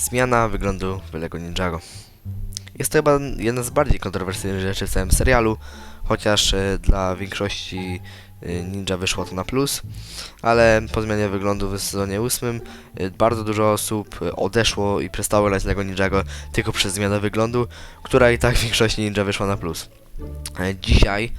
Zmiana wyglądu Lego Ninjago. Jest to chyba jedna z bardziej kontrowersyjnych rzeczy w całym serialu, chociaż e, dla większości e, ninja wyszło to na plus, ale po zmianie wyglądu w sezonie 8 e, bardzo dużo osób odeszło i przestało grać Lego Ninjago tylko przez zmianę wyglądu, która i tak w większości ninja wyszła na plus. Dzisiaj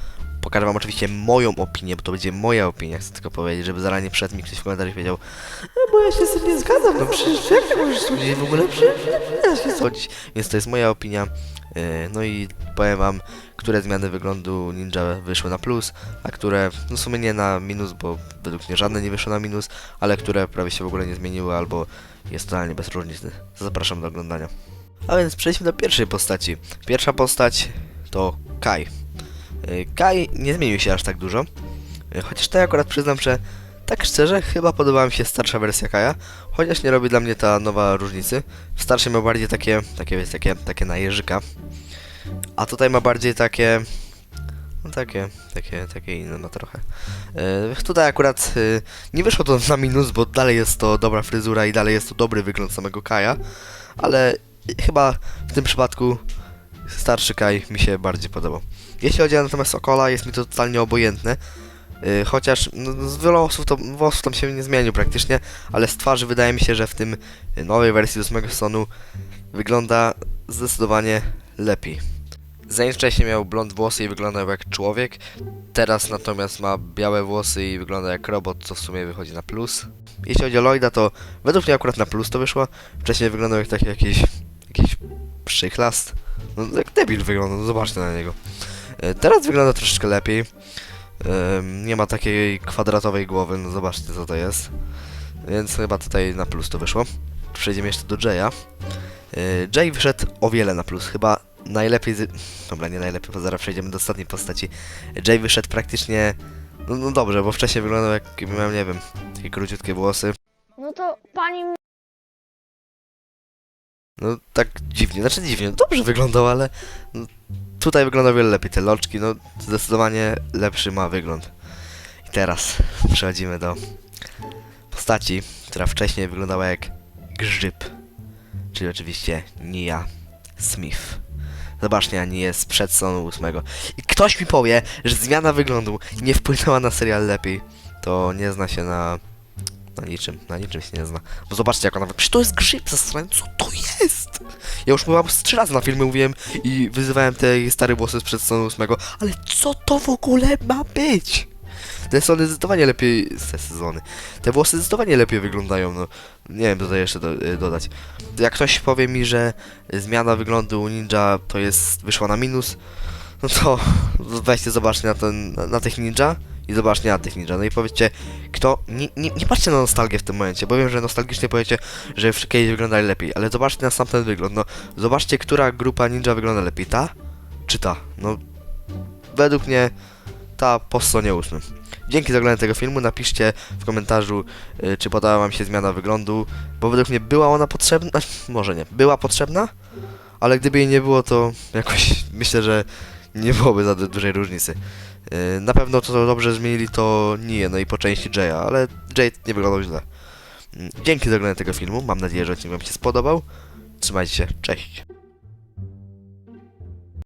pokażę wam oczywiście moją opinię, bo to będzie moja opinia, chcę tylko powiedzieć, żeby zaraz nie przed mi ktoś w komentarzu powiedział "E, bo ja się z tym nie zgadzam, no przecież jak ty możesz sądzić w ogóle, przecież się. Więc to jest moja opinia, e, no i powiem wam, które zmiany wyglądu ninja wyszły na plus, a które, no w sumie nie na minus, bo według mnie żadne nie wyszły na minus, ale które prawie się w ogóle nie zmieniły, albo jest totalnie bez różnicy. Zapraszam do oglądania. A więc przejdźmy do pierwszej postaci. Pierwsza postać to Kai. Y, Kai nie zmienił się aż tak dużo, y, chociaż tutaj akurat przyznam, że tak szczerze chyba podobała mi się starsza wersja Kaja, chociaż nie robi dla mnie ta nowa różnicy. W starszej ma bardziej takie, takie, wiecie, takie, takie na jeżyka, a tutaj ma bardziej takie, no takie, takie, takie inne ma trochę. Y, tutaj akurat y, nie wyszło to na minus, bo dalej jest to dobra fryzura i dalej jest to dobry wygląd samego Kaja, ale chyba w tym przypadku starszy Kai mi się bardziej podobał. Jeśli chodzi o natomiast Sokola, jest mi to totalnie obojętne. Yy, chociaż no, z wielu osób to, włosów tam się nie zmienił praktycznie, ale z twarzy wydaje mi się, że w tym nowej wersji 8 sezonu wygląda zdecydowanie lepiej. Zanim wcześniej miał blond włosy i wyglądał jak człowiek, teraz natomiast ma białe włosy i wygląda jak robot, co w sumie wychodzi na plus. Jeśli chodzi o Lloyda, to według mnie akurat na plus to wyszło. Wcześniej wyglądał jak taki jakiś, jakiś przyklas. No jak debil wygląda, no zobaczcie na niego. E, Teraz wygląda troszeczkę lepiej. Em, Nie ma takiej kwadratowej głowy, no zobaczcie co to jest. Więc chyba tutaj na plus to wyszło. Przejdziemy jeszcze do Jaya. E, Jay wyszedł o wiele na plus, chyba najlepiej z... Dobra, nie najlepiej, bo zaraz przejdziemy do ostatniej postaci. Jay wyszedł praktycznie... No, no dobrze, bo wcześniej wyglądał jak miałem, nie wiem, takie króciutkie włosy. No to pani No tak dziwnie, znaczy dziwnie, no dobrze wyglądał, ale no, tutaj wygląda wiele lepiej. Te loczki, no zdecydowanie lepszy ma wygląd. I teraz przechodzimy do postaci, która wcześniej wyglądała jak grzyb. Czyli oczywiście Nia Smith. Zobaczcie, Nia jest sprzed sezonu 8. I ktoś mi powie, że zmiana wyglądu nie wpłynęła na serial lepiej. To nie zna się na na niczym, na niczym się nie zna. Bo zobaczcie jak ona Przecież to jest grzyb zastrzelony, co to jest? Ja już z trzy razy na filmie mówiłem i wyzywałem te stare włosy sprzed sezonu 8, ale co to w ogóle ma być? Te sezony zdecydowanie lepiej, te sezony, te włosy zdecydowanie lepiej wyglądają, no. Nie wiem, co tutaj jeszcze do, y, dodać. Jak ktoś powie mi, że zmiana wyglądu ninja to jest, wyszła na minus, no to weźcie zobaczcie na ten, na tych ninja i zobaczcie na tych ninja, no i powiedzcie, kto, nie, nie, nie patrzcie na nostalgię w tym momencie, bo wiem, że nostalgicznie powiecie, że kiedyś wyglądali lepiej, ale zobaczcie na sam ten wygląd, no, zobaczcie, która grupa ninja wygląda lepiej, ta czy ta? No, według mnie ta po stronie 8. Dzięki za oglądanie tego filmu, napiszcie w komentarzu, y, czy podobała wam się zmiana wyglądu, bo według mnie była ona potrzebna, może nie, była potrzebna, ale gdyby jej nie było, to jakoś myślę, że nie byłoby za du- dużej różnicy. Yy, Na pewno to, dobrze zmienili to nie, no i po części Jaya, ale Jay nie wyglądał źle. Mm, Dzięki za oglądanie tego filmu, mam nadzieję, że odcinek wam się spodobał. Trzymajcie się, cześć.